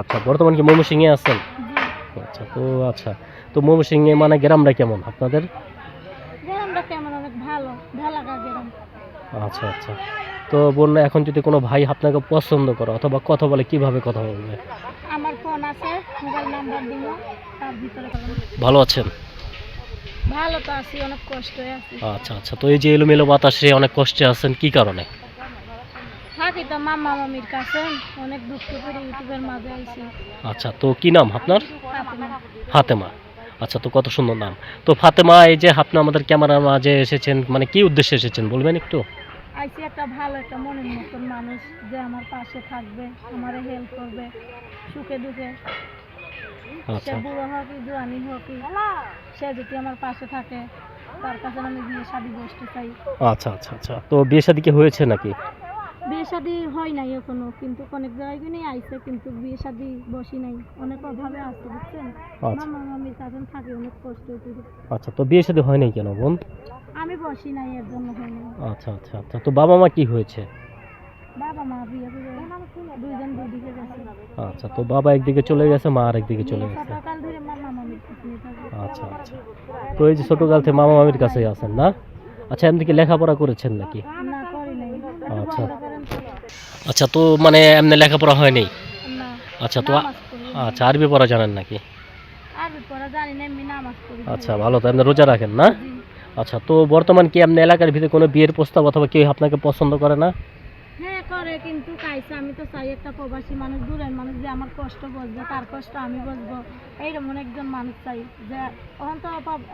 আচ্ছা বর্তমান কি ময়মনসিংহে আছেন? আচ্ছা তো আচ্ছা তো ময়মনসিংহে মানে গ্রামটা কেমন আপনাদের? গ্রামটা কেমন অনেক ভালো ঢালাকা গ্রাম। আচ্ছা আচ্ছা তো বললে এখন যদি কোনো ভাই আপনাকে পছন্দ করে অথবা কথা বলে কীভাবে কথা বলবে? আমার ফোন আছে মোবাইল নাম্বার দিব তার ভিতরে। ভালো আছেন? ভালো তো আছি অনেক কষ্টে আছি। আচ্ছা আচ্ছা তো এই যে এলোমেলো বাতাসে অনেক কষ্টে আছেন কি কারণে? থাকি তো মামা মামির কাছে অনেক দুঃখ করে ইউটিউবের মাঝে আইছি। আচ্ছা তো কি নাম আপনার? ফাতেমা। ফাতেমা। আচ্ছা তো কত সুন্দর নাম। তো ফাতেমা এই যে আপনি আমাদের ক্যামেরার মাঝে এসেছেন মানে কি উদ্দেশ্যে এসেছেন বলবেন একটু? আইছি একটা ভালো একটা মনের মতন মানুষ যে আমার পাশে থাকবে আমারে হেল্প করবে সুখে দুঃখে। সে আচ্ছা। বুড়ো হোক জোয়ানি হোক সে যদি আমার পাশে থাকে তার কাছে আমি বিয়ে শাদি বসতে চাই। আচ্ছা আচ্ছা আচ্ছা। তো বিয়ে শাদী কি হয়েছে নাকি? বিয়ে শাদি হয় নাই এখনও কিন্তু অনেক জায়গায় নিয়ে আইছে কিন্তু বিয়ে শাদি বসি নাই। অনেক অভাবে আছে বুঝছেন? আচ্ছা। মামা মামির কাছে থাকে অনেক কষ্ট হইতে আচ্ছা তো বিয়ে শাদী হয় নাই কেন বোন? আমি বসি নাই এর জন্য হয় নাই। আচ্ছা আচ্ছা আচ্ছা তো বাবা মা কি হয়েছে? বাবা মা বিয়ে করে দুইজন দুদিকে গেছে। আচ্ছা তো বাবা একদিকে চলে গেছে মা আর একদিকে চলে গেছে। সকাল ধরে মামা মামির কাছে আচ্ছা আচ্ছা। তো এই যে ছোটকাল থেকে মামা মামির কাছেই আছেন না? আচ্ছা এমনি কি লেখাপড়া করেছেন নাকি? না করি নাই। আচ্ছা। আচ্ছা তো মানে এমনি লেখাপড়া হয়নি? না। আচ্ছা তো আচ্ছা আরবি পড়া জানেন নাকি? আরবি পড়া জানি না এমনি নামাজ পড়ি। আচ্ছা ভালো তো এমনি রোজা রাখেন না? আচ্ছা তো বর্তমান কি এমনি এলাকার ভিতরে কোনো বিয়ের প্রস্তাব অথবা কেউ আপনাকে পছন্দ করে না? হ্যাঁ করে কিন্তু কাইছে আমি তো চাই একটা প্রবাসী মানুষ দূরের মানুষ যে আমার কষ্ট বুঝবে তার কষ্ট আমি বুঝব এইরকম একজন মানুষ চাই যে তখন তো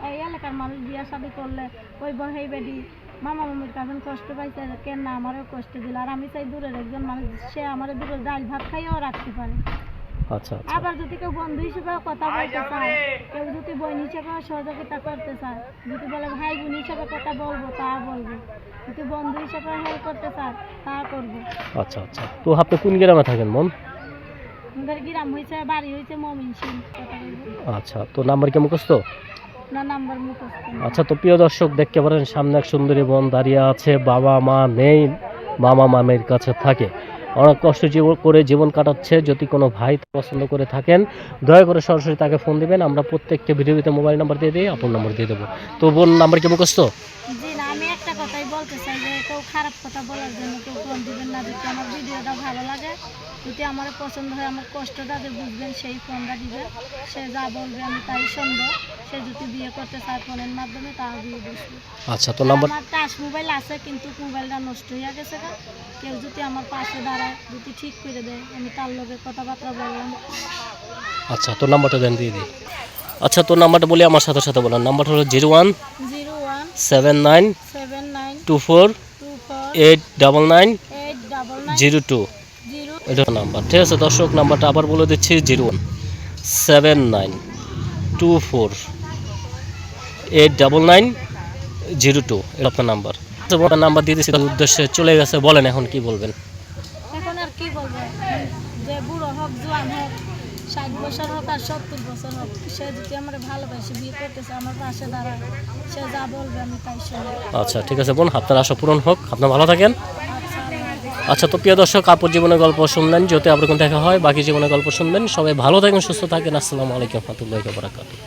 এই এলাকার মানুষ বিয়া শাদি করলে ওই বহেই বেডি মামা মামির কাছে কষ্ট পাইছে কেন না আমারও কষ্ট দিল। আর আমি চাই দূরের একজন মানুষ সে আমার দূরের ডাল ভাত খাইয়েও রাখতে পারে। আচ্ছা আচ্ছা। আবার যদি কেউ বন্ধু হিসেবে কথা বলতে চায় কেউ যদি বোন হিসেবে সহযোগিতা করতে চায় যদি বলে ভাই বোন হিসেবে কথা বলব তা বলব। যদি বন্ধু হিসেবে হেল্প করতে চায় তা করব। আচ্ছা আচ্ছা। তো আপনি কোন গ্রামে থাকেন মন আমাদের গ্রাম হয়েছে বাড়ি হয়েছে মমিন সিং আচ্ছা তো নাম্বার কি মুখস্থ? আচ্ছা তো প্রিয় দর্শক দেখতে পারেন সামনে এক সুন্দরী বোন দাঁড়িয়ে আছে বাবা মা নেই মামা মামের কাছে থাকে। অনেক কষ্ট করে জীবন কাটাচ্ছে যদি কোনো ভাই পছন্দ করে থাকেন দয়া করে সরাসরি তাকে ফোন দিবেন আমরা প্রত্যেককে ভিডিওতে মোবাইল নাম্বার দিয়ে দিই আপন নাম্বার দিয়ে দেবো। তো বোন নাম্বার কি মুখস্থ জি না আমি একটা কথাই বলতে চাই যে কেউ খারাপ কথা বলার জন্য কেউ ফোন দিবেন না যদি আমার ভিডিওটা ভালো লাগে যদি আমার পছন্দ হয় আমার কষ্টটা যে বুঝবেন সেই ফোনটা দিবেন। সে যা বলবে আমি তাই শুনব। সে যদি বিয়ে করতে চায় ফোনের মাধ্যমে তা বিয়ে বসবে আচ্ছা তো নাম্বার আমার টাচ মোবাইল আছে কিন্তু মোবাইলটা নষ্ট হয়ে গেছে গা। কেউ যদি আমার পাশে দাঁড়ায় যদি ঠিক করে দেয় আমি তার লগে কথাবার্তা বললাম। আচ্ছা তো নাম্বারটা দেন দিয়ে দিই। আচ্ছা তো নাম্বারটা বলি আমার সাথে সাথে বলেন। নাম্বারটা হলো zero one zero one seven nine two four eight double nine zero two এটা নাম্বার ঠিক আছে? দর্শক নাম্বারটা আবার বলে দিচ্ছি zero one seven nine two four eight double nine zero two এটা আপনার নাম্বার। আচ্ছা, আপনার নাম্বার দিয়ে দিচ্ছি উদ্দেশ্যে চলে গেছে। বলেন এখন কি বলবেন? এখন আর কি বলব? যে বুড়ো হোক জোয়ান হোক ষাট বছর হোক আর সত্তর বছর হোক, সে যদি আমার ভালোবাসে, বিয়ে করতেছে, আমার পাশে দাঁড়ায় সে যা বলবে আমি তাই শুনি আচ্ছা ঠিক আছে বোন, আপনার আশা পূরণ হোক আপনার ভালো থাকেন। আচ্ছা তো প্রিয় দর্শক, আপুর জীবনের গল্প শুনলেন যদি আপনার দেখা হয়, বাকি জীবনের গল্প শুনবেন। সবাই ভালো থাকেন, সুস্থ থাকেন। আসসালামু আলাইকুম রহমতুল্লাহ বারাকাতুহ।